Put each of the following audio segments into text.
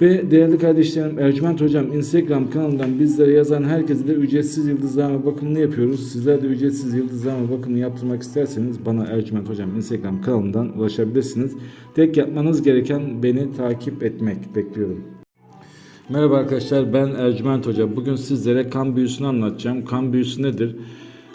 Ve değerli kardeşlerim Ercüment Hocam Instagram kanalından bizlere yazan herkese de ücretsiz yıldızlama bakımını yapıyoruz. Sizler de ücretsiz yıldızlama bakımını yaptırmak isterseniz bana Ercüment Hocam Instagram kanalından ulaşabilirsiniz. Tek yapmanız gereken beni takip etmek bekliyorum. Merhaba arkadaşlar ben Ercüment Hoca. Bugün sizlere kan büyüsünü anlatacağım. Kan büyüsü nedir?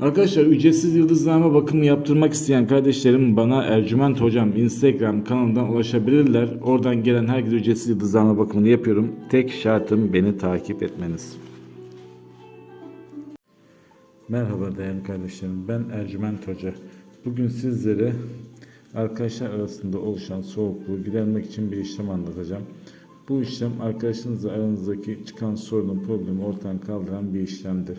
Arkadaşlar ücretsiz yıldızlama bakımı yaptırmak isteyen kardeşlerim bana Ercüment Hocam Instagram kanalından ulaşabilirler. Oradan gelen herkese ücretsiz yıldızlama bakımını yapıyorum. Tek şartım beni takip etmeniz. Merhaba değerli kardeşlerim. Ben Ercüment Hoca. Bugün sizlere arkadaşlar arasında oluşan soğukluğu gidermek için bir işlem anlatacağım. Bu işlem arkadaşınızla aranızdaki çıkan sorunun problemi ortadan kaldıran bir işlemdir.